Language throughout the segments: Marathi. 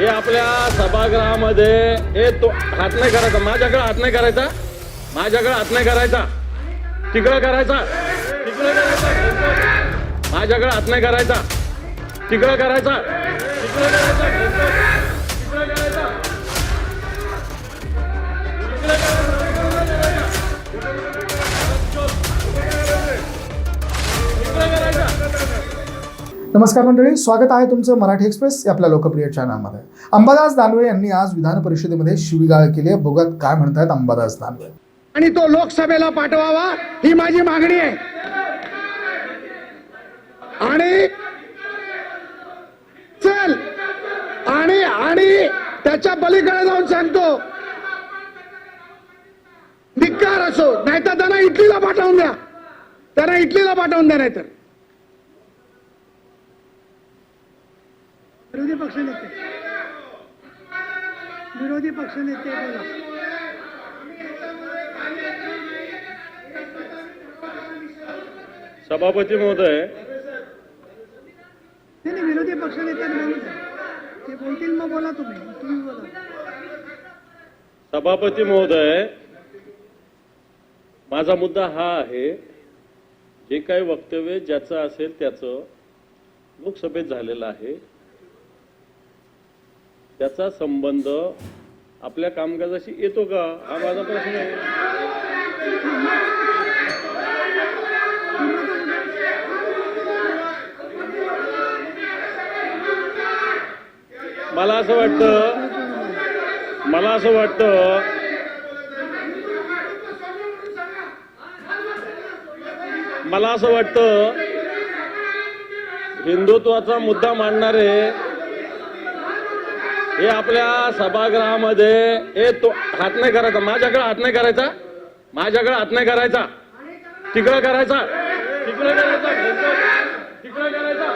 हे आपल्या सभागृहामध्ये हे तो हात नाही करायचा माझ्याकडे हात नाही करायचा. माझ्याकडे हात नाही करायचा. तिकडं करायचा. तिकडं करायचा. माझ्याकडे हात नाही करायचा. तिकडं करायचा. तिकडं करायचा. तिकडं करायचा. नमस्कार मंडळी स्वागत आहे तुमचं मराठी एक्सप्रेस या आपल्या लोकप्रिय चॅनलमध्ये. अंबादास दानवे यांनी आज विधान परिषदेमध्ये शिवीगाळ केली आहे. बघत काय म्हणतायत अंबादास दानवे. आणि तो लोकसभेला पाठवावा ही माझी मागणी आहे. आणि चल आणि आणि त्याच्या पलीकडे जाऊन सांगतो. धिक्कार असो नाहीतर त्यांना इटलीला पाठवून द्या. त्यांना इटलीला पाठवून द्या नाहीतर विरोधी पक्षनेते विरोधी पक्षनेते बोला सभापती महोदय. नाही विरोधी द्या. ते बोलतील मग बोला तुम्ही. तुम्ही बोला. सभापती महोदय माझा मुद्दा हा आहे जे काही वक्तव्य ज्याचं असेल त्याचं लोकसभेत झालेलं आहे त्याचा संबंध आपल्या कामकाजाशी येतो का? हा माझा प्रश्न आहे. मला असं वाटतं मला असं वाटतं मला असं वाटतं हिंदुत्वाचा मुद्दा मांडणारे हे आपल्या सभागृहामध्ये हे तो हात नाही करायचा. माझ्याकडे हात नाही करायचा. माझ्याकडे हात नाही करायचा. तिकडं करायचा. तिकडं करायचा. तिकडं करायचा.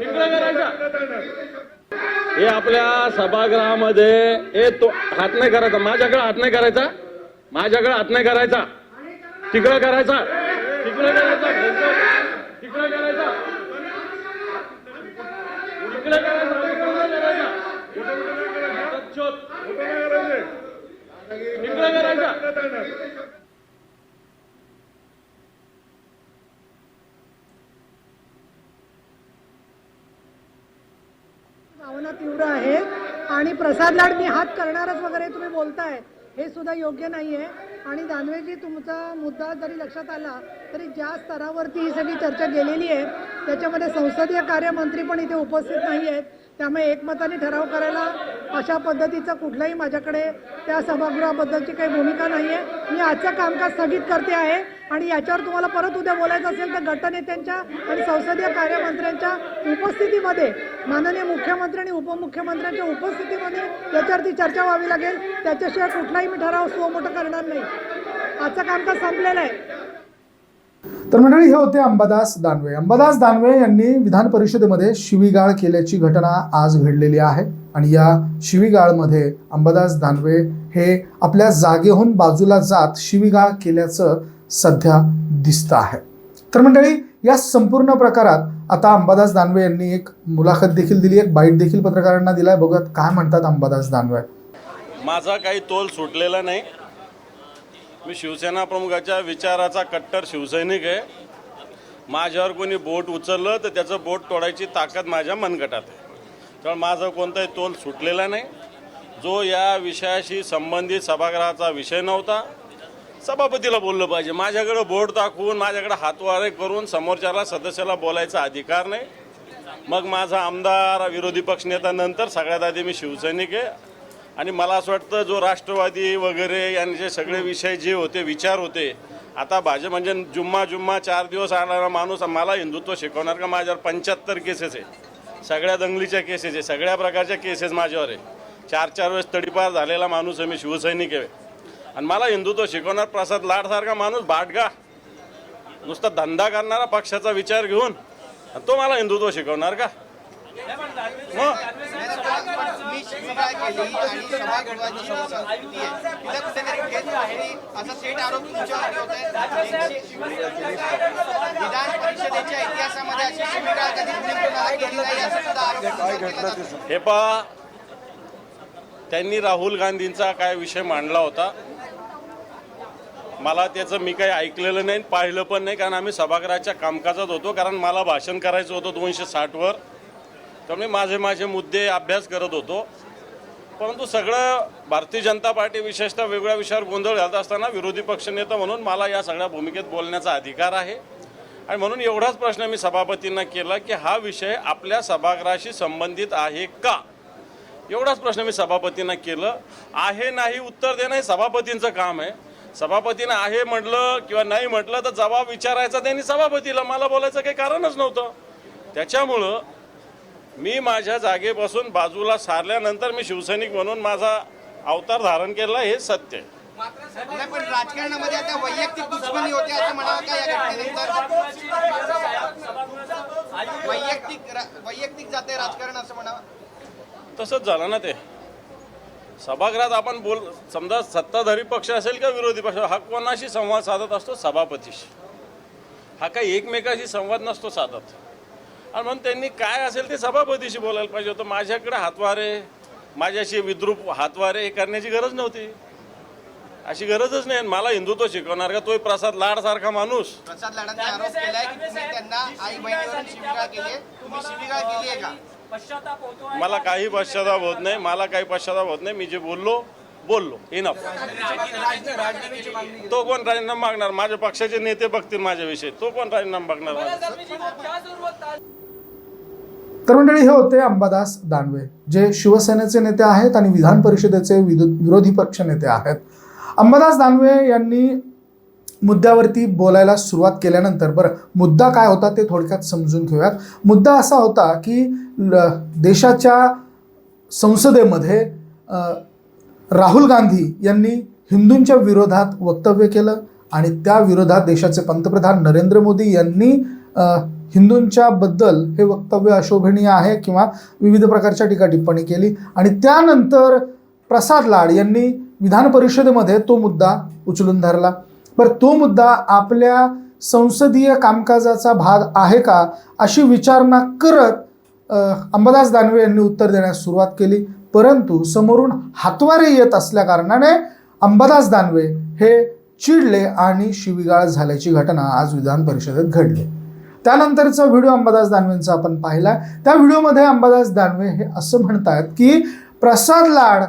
तिकडं करायचा. हे आपल्या सभागृहामध्ये हे तो हात नाही करायचा. माझ्याकडे हात नाही करायचा. माझ्याकडे हात नाही करायचा. तिकडं करायचा. तिकडे करायचा तिकडे करायचा. तिकडे करायचा तिकडे करायचा. भावना तीव्र आहे. आणि प्रसाद लाड मी हात करणारच वगैरे तुम्ही बोलताय हे सुद्धा योग्य नाहीये. आणि दानवेजी तुमचा मुद्दा जरी लक्षात आला तरी ज्या स्तरावरती ही सगळी चर्चा गेलेली आहे त्याच्यामध्ये संसदीय कार्यमंत्री पण इथे उपस्थित नाही आहेत त्यामुळे एकमताने ठराव करायला अशा पद्धतीचं कुठलंही माझ्याकडे त्या सभागृहाबद्दलची काही भूमिका नाही आहे मी आजचं कामकाज स्थगित करते आहे आणि याच्यावर तुम्हाला परत उद्या बोलायचं असेल तर गटनेत्यांच्या आणि संसदीय कार्यमंत्र्यांच्या उपस्थितीमध्ये माननीय मुख्यमंत्री आणि उपमुख्यमंत्र्यांच्या उपस्थितीमध्ये याच्यावरती चर्चा व्हावी लागेल. त्याच्याशिवाय कुठलाही मी ठराव सुमोठं करणार नाही. आजचं कामकाज संपलेलं आहे. तर मंडळी हे होते अंबादास दानवे. अंबादास दानवे यांनी विधान परिषदेमध्ये शिवीगाळ केल्याची घटना आज घडलेली आहे. आणि या शिवीगाळमध्ये अंबादास दानवे हे आपल्या जागेहून बाजूला जात शिवीगाळ केल्याचं सध्या दिसतं आहे. तर मंडळी या संपूर्ण प्रकारात आता अंबादास दानवे यांनी एक मुलाखत देखील दिली एक बाईट देखील पत्रकारांना दिलाय. बघत काय म्हणतात अंबादास दानवे. माझा काही तोल सुटलेला नाही. मी शिवसेना प्रमुखाच्या विचाराचा कट्टर शिवसैनिक आहे. माझ्यावर कोणी बोट उचललं तर त्याचं बोट तोडायची ताकद माझ्या मनगटात आहे. त्यामुळे माझा कोणताही तोल सुटलेला नाही. जो या विषयाशी संबंधित सभागृहाचा विषय नव्हता सभापतीला बोललं पाहिजे. माझ्याकडे बोट दाखवून माझ्याकडे हातवारे करून समोरच्याला सदस्याला बोलायचा अधिकार नाही. मग माझा आमदार विरोधी पक्षनेता नंतर सगळ्यात आधी मी शिवसैनिक आहे. आणि मला असं वाटतं जो राष्ट्रवादी वगैरे यांचे सगळे विषय जे होते विचार होते आता भाजप म्हणजे जुम्मा जुम्मा चार दिवस आणणारा माणूस मला हिंदुत्व शिकवणार का? माझ्यावर पंच्याहत्तर केसेस आहे सगळ्या दंगलीच्या केसेस आहे. सगळ्या प्रकारच्या केसेस माझ्यावर आहे. चार चार वेळेस तडीपार झालेला माणूस आहे मी शिवसैनिक आहे. आणि मला हिंदुत्व शिकवणार प्रसाद लाडसारखा माणूस भाटगा नुसता धंदा करणारा पक्षाचा विचार घेऊन आणि तो मला हिंदुत्व शिकवणार का? मग? हे पहा त्यांनी राहुल गांधींचा काय विषय मांडला होता? मला त्याचं मी काही ऐकलेलं नाही पाहिलं पण नाही कारण आम्ही सभागृहाच्या कामकाजात होतो कारण मला भाषण करायचं होतं दोनशे साठवर. त्यामुळे माझे माझे मुद्दे अभ्यास करत होतो. परंतु सगळं भारतीय जनता पार्टी विशेषतः वेगळ्या विषयावर गोंधळ घालत असताना विरोधी पक्षनेता म्हणून मला या सगळ्या भूमिकेत बोलण्याचा अधिकार आहे. आणि म्हणून एवढाच प्रश्न मी सभापतींना केला की हा विषय आपल्या सभागृहाशी संबंधित आहे का? एवढाच प्रश्न मी सभापतींना केलं. आहे नाही उत्तर देणं हे सभापतींचं काम आहे. सभापतीनं आहे म्हटलं किंवा नाही म्हटलं तर जबाब विचारायचा त्यांनी सभापतीला. मला बोलायचं काही कारणच नव्हतं. त्याच्यामुळं मी माझ्या जागेपासून बाजूला सारल्यानंतर मी शिवसैनिक म्हणून माझा अवतार धारण केला हे सत्य आहे. नाही पण राजकारणामध्ये आता वैयक्तिक दुश्मनी होते असं म्हणावं का या घटनेनंतर? वैयक्तिक वैयक्तिक जाते राजकारण असं म्हणावं? तसंच झालं ना ते. सभागृहात आपण बोल समजा सत्ताधारी पक्ष असेल का विरोधी पक्ष हा कोणाशी संवाद साधत असतो? सभापतीशी. हा काही एकमेकाशी संवाद नसतो साधत. आणि म्हणून त्यांनी काय असेल ते सभापतीशी बोलायला पाहिजे होतं. माझ्याकडे हातवारे माझ्याशी विद्रूप हातवारे हे करण्याची गरज नव्हती. अशी गरजच नाही. आणि मला हिंदुत्व शिकवणार का? तोही प्रसाद लाड सारखा माणूस. प्रसाद लाडांनी आरोप केलाय की तुम्ही त्यांना आई बहिणीवरून शिवीगाळ केली तुम्ही शिवीगाळ केली आहे का? मला काही पश्चाताप होत नाही. मला काही पश्चाताप होत नाही. मी जे बोललो बोललो. इनफ तो कोण राजीनामा मागणार? माझ्या पक्षाचे नेते बघतील माझ्याविषयी. तो कोण राजीनामा मागणार माझा? तर मंडळी हे होते अंबादास दानवे जे शिवसेनेचे नेते आहेत आणि विधान परिषदेचे विदो- विरोधी पक्ष नेते आहेत. अंबादास दानवे यांनी मुद्द्यावरती बोलायला सुरुवात केल्यानंतर बरं मुद्दा काय होता ते थोडक्यात समजून घेऊयात. मुद्दा असा होता की देशाच्या संसदेमध्ये राहुल गांधी यांनी हिंदूंच्या विरोधात वक्तव्य केलं आणि त्या विरोधात देशाचे पंतप्रधान नरेंद्र मोदी यांनी हिंदूंच्या बद्दल हे वक्तव्य अशोभनीय आहे किंवा विविध प्रकारच्या टीका टिप्पणी केली. आणि त्यानंतर प्रसाद लाड यांनी विधान परिषदेमध्ये तो मुद्दा उचलून धरला. बरं तो मुद्दा आपल्या संसदीय कामकाजाचा भाग आहे का अशी विचारणा करत अंबादास दानवे यांनी उत्तर देण्यास सुरुवात केली. परंतु समोरून हातवारे येत असल्या कारणाने अंबादास दानवे हे चिडले आणि शिवीगाळ झाल्याची घटना आज विधान परिषदेत घडली. त्यानंतरचा व्हिडिओ अंबादास दानवेंचा आपण पाहिला त्या व्हिडिओमध्ये अंबादास दानवे हे असं म्हणतात की प्रसाद लाड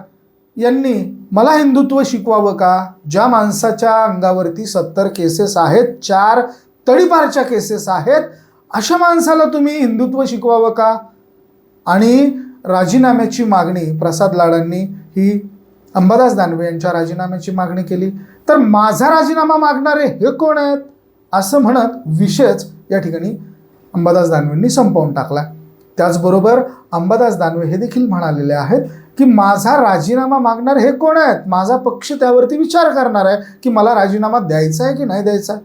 यांनी मला हिंदुत्व शिकवावं का? ज्या माणसाच्या अंगावरती सत्तर केसेस आहेत चार तडीपारच्या केसेस आहेत अशा माणसाला तुम्ही हिंदुत्व शिकवावं का? आणि राजीनाम्याची मागणी प्रसाद लाडांनी ही अंबादास दानवे यांच्या राजीनाम्याची मागणी केली. तर माझा राजीनामा मागणारे हे कोण आहेत? असं म्हणत विषयच या ठिकाणी अंबादास दानवेंनी संपवून टाकला. त्याचबरोबर अंबादास दानवे हे देखील म्हणालेले आहेत की माझा राजीनामा मागणार हे कोण आहेत? माझा पक्ष त्यावरती विचार करणार आहे की मला राजीनामा द्यायचा आहे की नाही द्यायचा आहे?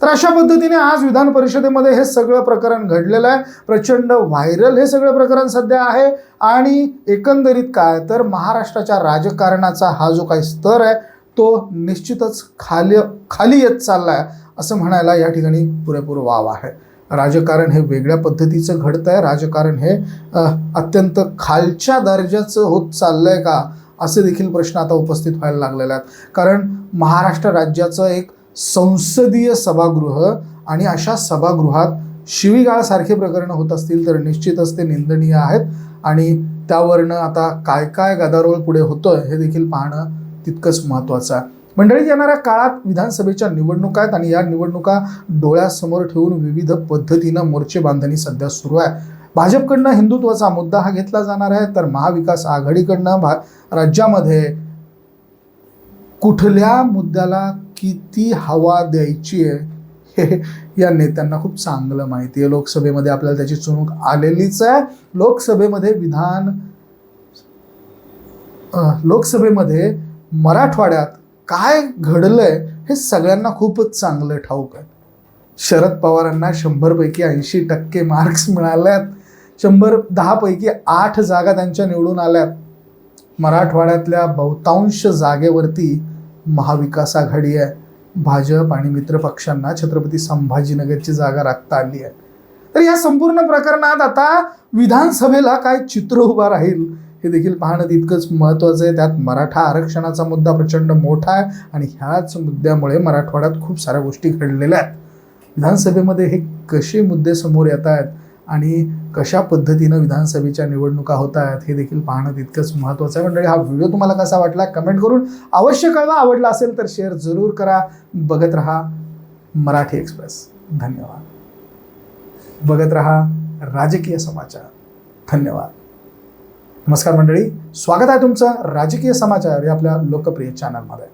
तर अशा पद्धतीने आज विधान परिषदेमध्ये हे सगळं प्रकरण घडलेलं आहे. प्रचंड व्हायरल हे सगळं प्रकरण सध्या आहे. आणि एकंदरीत काय? तर महाराष्ट्राच्या राजकारणाचा हा जो काही स्तर आहे तो निश्चितच खाली खाली येत चालला आहे असं म्हणायला या ठिकाणी पुरेपूर वाव आहे. राजकारण हे वेगळ्या पद्धतीचं घडतं आहे राजकारण हे अत्यंत खालच्या दर्जाचं होत चाललं आहे का? असे देखील प्रश्न आता उपस्थित व्हायला लागलेले आहेत. कारण महाराष्ट्र राज्याचं एक संसदीय सभागृह आणि अशा सभागृहात शिवीगाळसारखे प्रकरणं होत असतील तर निश्चितच ते निंदनीय आहेत. आणि त्यावरनं आता काय काय गदारोळ पुढे होतं हे देखील पाहणं तितकंच महत्त्वाचं आहे. मंडळीत येणाऱ्या काळात विधानसभेच्या निवडणुका आहेत आणि या निवडणुका डोळ्यासमोर ठेवून विविध पद्धतीनं मोर्चे बांधणी सध्या सुरू आहे. भाजपकडनं हिंदुत्वाचा मुद्दा हा घेतला जाणार आहे. तर महाविकास आघाडीकडनं भा राज्यामध्ये कुठल्या मुद्द्याला किती हवा द्यायची आहे हे या नेत्यांना खूप चांगलं माहिती आहे. लोकसभेमध्ये आपल्याला त्याची चुणूक आलेलीच आहे. लोकसभेमध्ये विधान लोकसभेमध्ये मराठवाड्यात काय घडलंय हे सगळ्यांना खूपच चांगलं ठाऊक आहे. शरद पवारांना शंभरपैकी ऐंशी टक्के मार्क्स मिळाल्यात. शंभर दहापैकी आठ जागा त्यांच्या निवडून आल्यात. मराठवाड्यातल्या बहुतांश जागेवरती महाविकास आघाडी आहे. भाजप आणि मित्र पक्षांना छत्रपती संभाजीनगरची जागा राखता आली आहे. तर या संपूर्ण प्रकरणात आता विधानसभेला काय चित्र उभा राहील? हे देखील पाहणं तितकंच महत्त्वाचं आहे. त्यात मराठा आरक्षणाचा मुद्दा प्रचंड मोठा आहे आणि ह्याच मुद्द्यामुळे मराठवाड्यात खूप साऱ्या गोष्टी घडलेल्या आहेत. विधानसभेमध्ये हे कसे मुद्दे समोर येत आहेत आणि कशा पद्धतीनं विधानसभेच्या निवडणुका होत आहेत हे देखील पाहणं तितकंच महत्त्वाचं आहे. मंडळी हा व्हिडिओ तुम्हाला कसा वाटला कमेंट करून अवश्य कळवा. आवडला असेल तर शेअर जरूर करा. बघत रहा मराठी एक्सप्रेस. धन्यवाद. बघत रहा राजकीय समाचार. धन्यवाद. नमस्कार मंडळी. स्वागत आहे तुमचं राजकीय समाचार या आपल्या लोकप्रिय चॅनलमध्ये